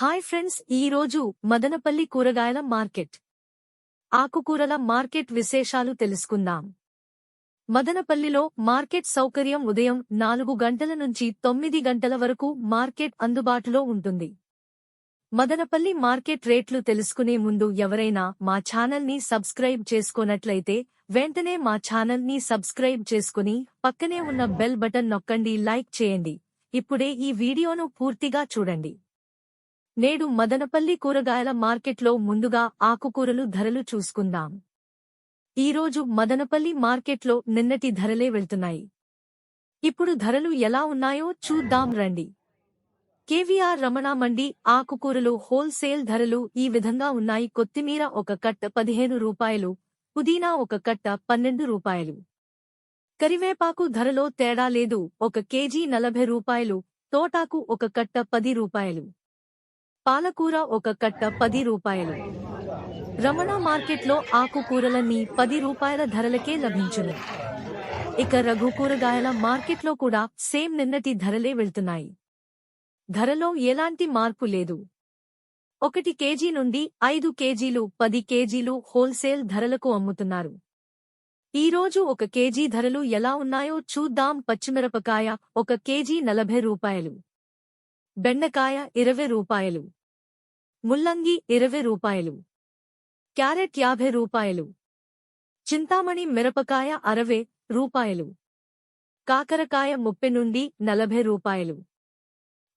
Hi friends ఈ రోజు మదనపల్లి కూరగాయల మార్కెట్. ఆకుకూరల మార్కెట్ విశేషాలు తెలుసుకుందాం. మదనపల్లిలో మార్కెట్ సౌకర్యం ఉదయం నాలుగు గంటల నుంచి తొమ్మిది గంటల వరకు మార్కెట్ అందుబాటులో ఉంటుంది. మదనపల్లి మార్కెట్ రేట్లు తెలుసుకునే ముందు ఎవరైనా మా ఛానల్ని సబ్స్క్రైబ్ చేసుకోనట్లయితే వెంటనే మా ఛానల్ని సబ్స్క్రైబ్ చేసుకుని పక్కనే ఉన్న బెల్ బటన్ నొక్కండి లైక్ చేయండి. ఇప్పుడే ఈ వీడియోను పూర్తిగా చూడండి. నేడు మదనపల్లి కూరగాయల మార్కెట్లో ముందుగా ఆకుకూరలు ధరలు చూసుకుందాం. ఈరోజు మదనపల్లి మార్కెట్లో నిన్నటి ధరలే వెళ్తున్నాయి. ఇప్పుడు ధరలు ఎలా ఉన్నాయో చూద్దాం రండి. కేవీఆర్ రమణ మండి ఆకుకూరలు హోల్సేల్ ధరలు ఈ విధంగా ఉన్నాయి. కొత్తిమీర ఒక కట్ట పదిహేను రూపాయలు పుదీనా ఒక కట్ట పన్నెండు రూపాయలు. కరివేపాకు ధరలో తేడా లేదు. ఒక కేజీ నలభై రూపాయలు తోటాకు ఒక కట్ట పది రూపాయలు. పాలకూర ఒక కట్ట పది రూపాయలు. రమణ మార్కెట్లో ఆకుకూరలన్నీ పది రూపాయల ధరలకే లభించును. ఇక రఘు కూరగాయల మార్కెట్లో కూడా సేమ్ నిన్నటి ధరలే వెళ్తున్నాయి. ధరలో ఎలాంటి మార్పు లేదు. ఒకటి కేజీ నుండి ఐదు కేజీలు పది కేజీలు హోల్సేల్ ధరలకు అమ్ముతున్నారు. ఈరోజు ఒక కేజీ ధరలు ఎలా ఉన్నాయో చూద్దాం. పచ్చిమిరపకాయ ఒక కేజీ నలభై రూపాయలు. బెండకాయ ఇరవై రూపాయలు. ముల్లంగి ఇరవై రూపాయలు. క్యారెట్ యాభై రూపాయలు. చింతామణి మిరపకాయ అరవై రూపాయలు. కాకరకాయ ముప్పై నుండి నలభై రూపాయలు.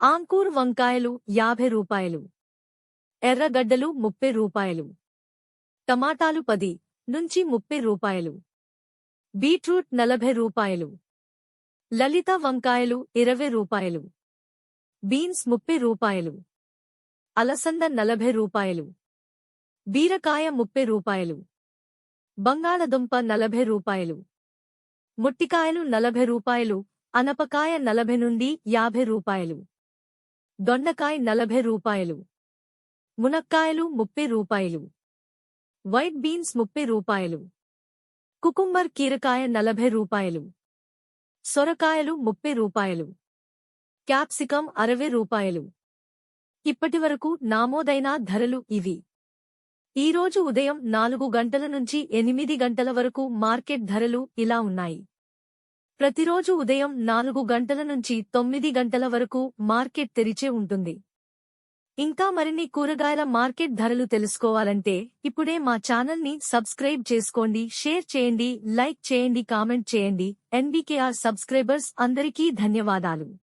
ఆంకూర్ వంకాయలు యాభై రూపాయలు. ఎర్రగడ్డలు ముప్పై రూపాయలు. టమాటాలు పది నుంచి ముప్పై రూపాయలు. బీట్రూట్ నలభై రూపాయలు. లలిత వంకాయలు ఇరవై రూపాయలు. బీన్స్ ముప్పై రూపాయలు. అలసంద నలభై రూపాయలు. బీరకాయ ముప్పై రూపాయలు. బంగాళదుంప నలభై రూపాయలు. ముట్టికాయలు నలభై రూపాయలు. అనపకాయ నలభై నుండి యాభై రూపాయలు. దొండకాయ నలభై రూపాయలు. మునక్కాయలు ముప్పై రూపాయలు. వైట్ బీన్స్ ముప్పై రూపాయలు. కుకుంబర్ కీరకాయ నలభై రూపాయలు. సొరకాయలు ముప్పై రూపాయలు. క్యాప్సికం అరవై రూపాయలు. ఇప్పటివరకు నామోదైన ధరలు ఇవి. ఈరోజు ఉదయం నాలుగు గంటల నుంచి ఎనిమిది గంటల వరకు మార్కెట్ ధరలు ఇలా ఉన్నాయి. ప్రతిరోజు ఉదయం నాలుగు గంటల నుంచి తొమ్మిది గంటల వరకు మార్కెట్ తెరిచే ఉంటుంది. ఇంకా మరిన్ని కూరగాయల మార్కెట్ ధరలు తెలుసుకోవాలంటే ఇప్పుడే మా ఛానల్ని సబ్స్క్రైబ్ చేసుకోండి షేర్ చేయండి లైక్ చేయండి కామెంట్ చేయండి. ఎన్బీకేఆర్ సబ్స్క్రైబర్స్ అందరికీ ధన్యవాదాలు.